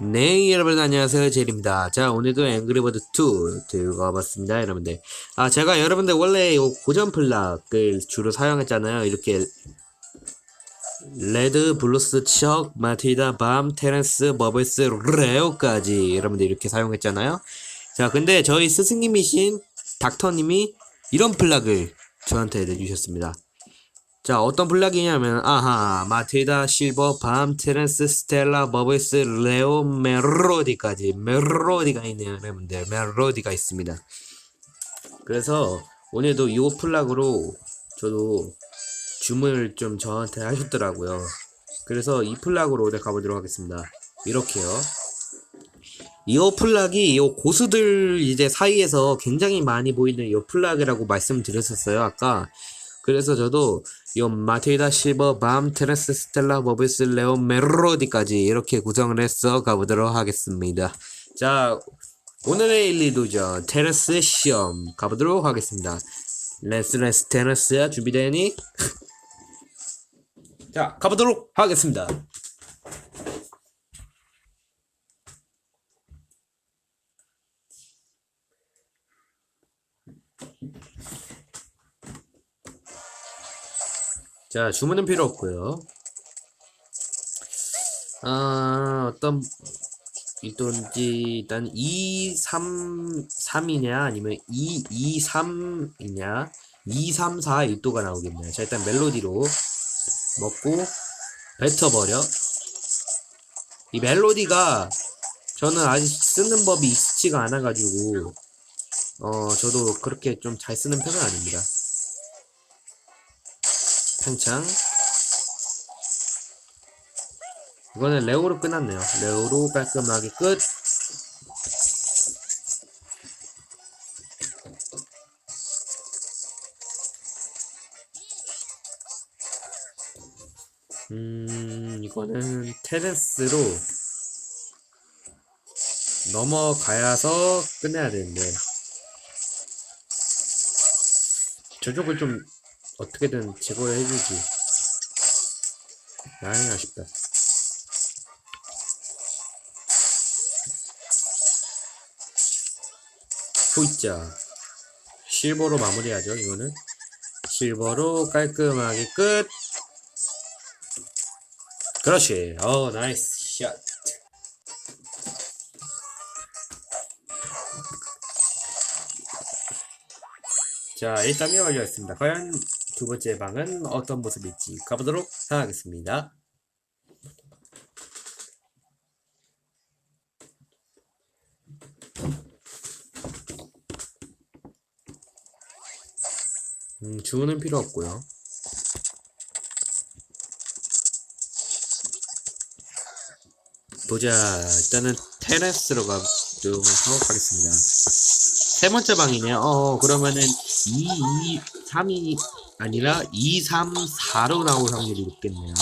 네, 여러분 안녕하세요. 제리입니다. 자, 오늘도 앵그리버드 2 들고 와봤습니다, 여러분들. 아, 제가 여러분들 원래 이 고전 플락을 주로 사용했잖아요. 이렇게 레드, 블루스, 척, 마틸다, 밤, 테렌스, 버블스, 레오까지 여러분들 이렇게 사용했잖아요. 자, 근데 저희 스승님이신 닥터님이 이런 플락을 저한테 내주셨습니다. 자, 어떤 플락이냐면, 아하, 마틸다, 실버, 밤, 테렌스, 스텔라, 버블스, 레오, 멜로디까지, 멜로디가 있네요, 여러분들. 멜로디가 있습니다. 그래서, 오늘도 이 플락으로 저도 주문을 좀 저한테 하셨더라고요. 그래서 이 플락으로 오늘 가보도록 하겠습니다. 이렇게요. 이 플락이 이 고수들 이제 사이에서 굉장히 많이 보이는 이 플락이라고 말씀드렸었어요, 아까. 그래서 저도 이 마틸다 실버 밤 테레스 스텔라 버블스 레오 멜로디까지 이렇게 구성을 해서 가보도록 하겠습니다. 자 오늘의 1, 2도전 테레스 시험 가보도록 하겠습니다. 레스 레스 테레스야 준비되니? 자 가보도록 하겠습니다. 자, 주문은 필요 없고요. 아, 어떤 이돈지 일단 2, 3, 3이냐 아니면 2, 2, 3이냐 2, 3, 4 1도가 나오겠네요. 자, 일단 멜로디로 먹고 뱉어버려. 이 멜로디가 저는 아직 쓰는 법이 익숙지가 않아가지고 어, 저도 그렇게 좀 잘 쓰는 편은 아닙니다. 팽창. 이거는 레오로 끝났네요. 레오로 깔끔하게 끝. 음, 이거는 테레스로 넘어가야서 끝내야 되는데. 저쪽을 좀 어떻게든 제거를 해주지. 아이, 아쉽다. 호이자. 실버로 마무리하죠, 이거는. 실버로 깔끔하게 끝! 그렇지. 어, 나이스 샷. 자, 1단계 완료했습니다. 과연 두 번째 방은 어떤 모습일지 가보도록 하겠습니다. 음, 주문은 필요 없고요. 보자. 일단은 테레스로 가도록 하겠습니다. 세 번째 방이네요. 어, 그러면은 2, 2, 3이 아니라 2, 3, 4로 나올 확률이 높겠네요.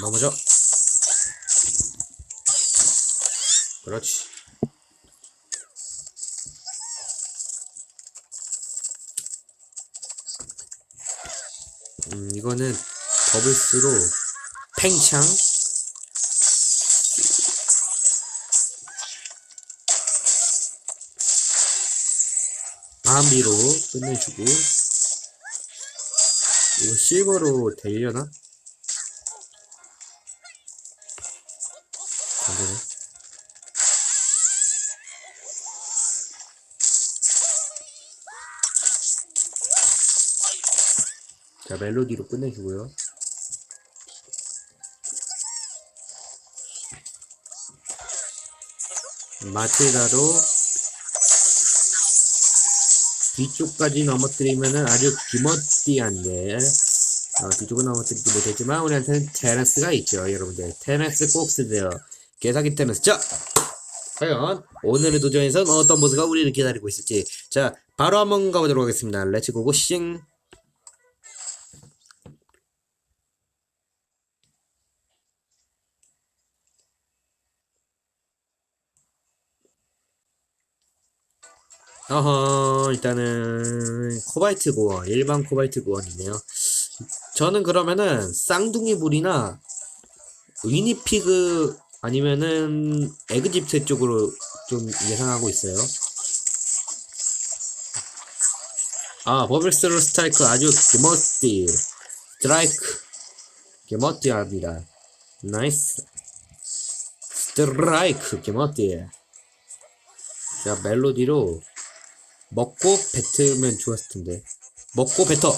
넘어져. 그렇지. 음, 이거는 버블스로 팽창 마음비로 끝내주고 이거 실버로 되려나? 자 멜로디로 끝내주고요. 마틸다로 뒤쪽까지 넘어뜨리면은 아주 기멋띠한데 어, 뒤쪽은 넘어뜨리지 못했지만 우리한테는 테네스가 있죠 여러분들. 테네스 꼭 쓰세요. 개사기 테네스. 자 과연 오늘의 도전에선 어떤 보스가 우리를 기다리고 있을지. 자 바로 한번 가보도록 하겠습니다. 렛츠고 고 싱 어허, 일단은, 코발트 고원, 일반 코발트 고원이네요. 저는 그러면은, 쌍둥이 불이나, 위니피그, 아니면은, 에그집트 쪽으로 좀 예상하고 있어요. 아, 버블스로 스트라이크 아주 개멋띠. 스트라이크. 개멋띠합니다. 나이스. 스트라이크, 개멋띠. 자, 멜로디로, 먹고 뱉으면 좋았을 텐데. 먹고 뱉어!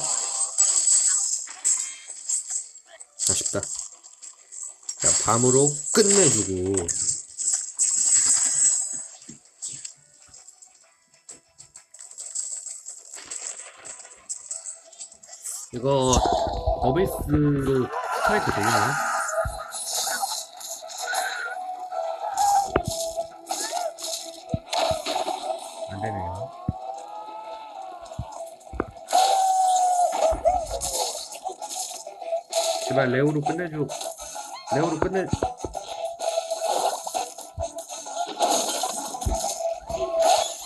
아쉽다. 자, 밤으로 끝내주고. 이거, 버블스로 스트라이크 되려나? 제발 레오로 끝내줘. 레오로 끝내.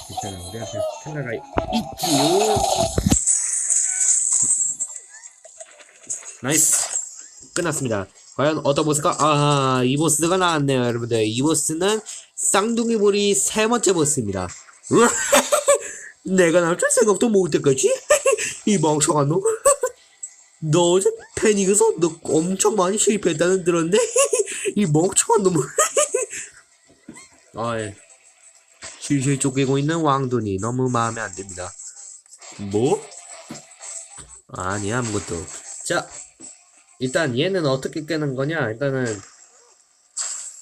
괜찮아. 우리한테 스텔라가 있지요. 나이스. 끝났습니다. 과연 어떤 보스가? 아, 이 보스가 나왔네요, 여러분들. 이 보스는 쌍둥이 볼이 세 번째 보스입니다. 내가 나올 생각도 못했겠지? 이 멍청한 놈. 너 어제 패닉에서 너 엄청 많이 실패했다는 들었네? 이 멍청한 놈을. 아이. 실실 쪼개고 있는 왕돈이 너무 마음에 안 듭니다. 뭐? 아니, 아무것도. 자, 일단 얘는 어떻게 깨는 거냐? 일단은,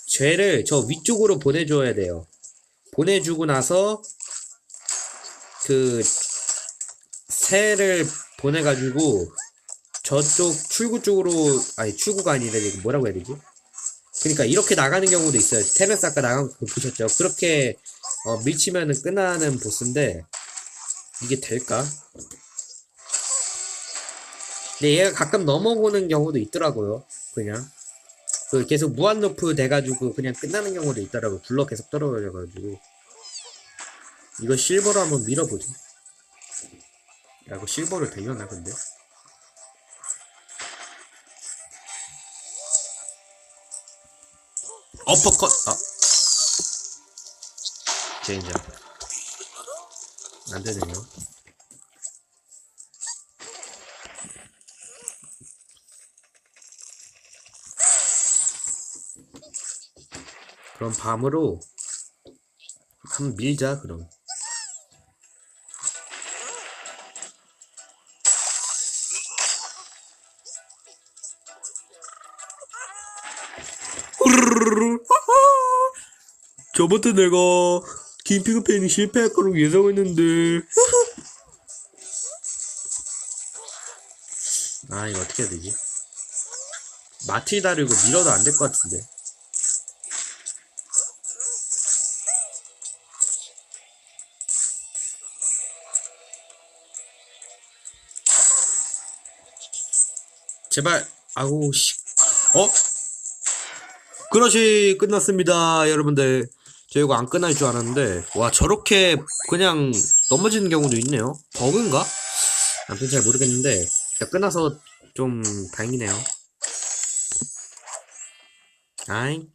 죄를 저 위쪽으로 보내줘야 돼요. 보내주고 나서, 그, 새를 보내가지고, 저쪽 출구 쪽으로 아니 출구가 아니라 뭐라고 해야 되지? 그러니까 이렇게 나가는 경우도 있어요. 테레스 아까 나간 거 보셨죠? 그렇게 어, 밀치면은 끝나는 보스인데 이게 될까? 근데 얘가 가끔 넘어오는 경우도 있더라고요. 그냥 그 계속 무한 루프 돼가지고 그냥 끝나는 경우도 있더라고. 굴러 계속 떨어져가지고 이거 실버로 한번 밀어보자. 야 이거 실버를 되려나 근데? 어퍼컷 아. 젠장 안되네요. 그럼 밤으로 한번 밀자 그럼 저번에 내가 김피그 팬이 실패할 거라고 예상했는데 아 이거 어떻게 해야 되지? 마틸다를 이거 밀어도 안 될 것 같은데 제발 아우 씨 어? 그렇지 끝났습니다 여러분들 저 이거 안 끝날 줄 알았는데. 와 저렇게 그냥 넘어지는 경우도 있네요. 버그인가? 아무튼 잘 모르겠는데. 끝나서 좀 다행이네요. 아이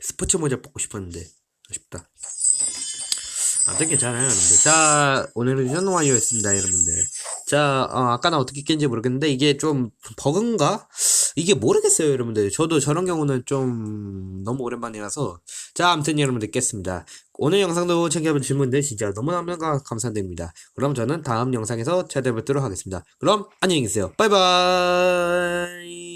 스포츠 모자 뽑고 싶었는데. 아쉽다. 아무튼 괜찮아요 여러분들. 자 오늘은 현노와이였습니다 여러분들. 자 어, 아까 나 어떻게 깼는지 모르겠는데 이게 좀 버그인가? 이게 모르겠어요 여러분들. 저도 저런 경우는 좀 너무 오랜만이라서. 자 아무튼 여러분들 깼습니다. 오늘 영상도 챙겨본 질문들 진짜 너무너무 감사드립니다. 그럼 저는 다음 영상에서 찾아뵙도록 하겠습니다. 그럼 안녕히 계세요. 바이바이